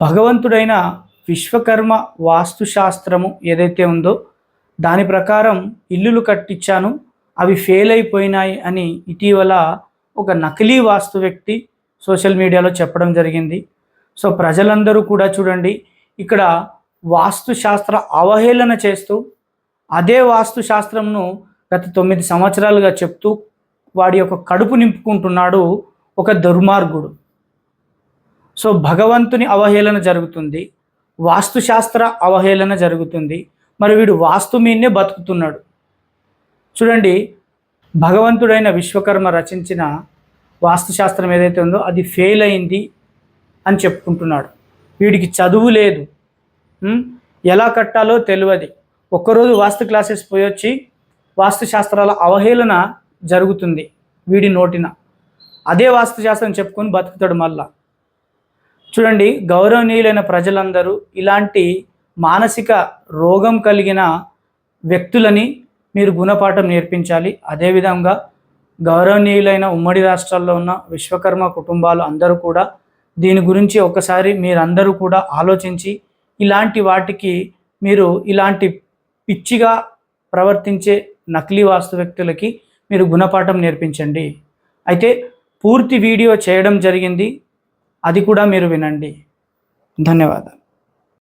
భగవంతుడైన విశ్వకర్మ వాస్తుశాస్త్రము ఏదైతే ఉందో దాని ప్రకారం ఇల్లులు కట్టించాను అవి ఫెయిల్ అయిపోయినాయి అని ఇటీవల ఒక నకిలీ వాస్తు వ్యక్తి సోషల్ మీడియాలో చెప్పడం జరిగింది. సో ప్రజలందరూ కూడా చూడండి ఇక్కడ వాస్తుశాస్త్ర అవహేళన చేస్తూ అదే వాస్తుశాస్త్రంను గత తొమ్మిది సంవత్సరాలుగా చెప్తూ వాడి యొక్క కడుపు నింపుకుంటున్నాడు ఒక దుర్మార్గుడు. సో భగవంతుని అవహేళన జరుగుతుంది. వాస్తుశాస్త్ర అవహేళన జరుగుతుంది. మరి వీడు వాస్తు మీదనే బతుకుతున్నాడు. చూడండి భగవంతుడైన విశ్వకర్మ రచించిన వాస్తుశాస్త్రం ఏదైతే ఉందో అది ఫెయిల్ అయింది అని చెప్పుకుంటున్నాడు. వీడికి చదువు లేదు. ఎలా కట్టాలో తెలియదు. ఒక్కరోజు వాస్తు క్లాసెస్ పోయి వచ్చి వాస్తుశాస్త్రాల అవహేళన జరుగుతుంది వీడి నోటిన. అదే వాస్తుశాస్త్రం చెప్పుకొని బతుకుతాడు మళ్ళా. చూడండి గౌరవనీయులైన ప్రజలందరూ ఇలాంటి మానసిక రోగం కలిగిన వ్యక్తులని మీరు గుణపాఠం నేర్పించాలి. అదేవిధంగా గౌరవనీయులైన ఉమ్మడి రాష్ట్రాల్లో ఉన్న విశ్వకర్మ కుటుంబాలు అందరూ కూడా దీని గురించి ఒకసారి మీరందరూ కూడా ఆలోచించి ఇలాంటి వాటికి మీరు ఇలాంటి పిచ్చిగా ప్రవర్తించే నకిలీ వాస్తు వ్యక్తులకి మీరు గుణపాఠం నేర్పించండి. అయితే పూర్తి వీడియో చేయడం జరిగింది. అది కూడా మీరు వినండి. ధన్యవాదాలు.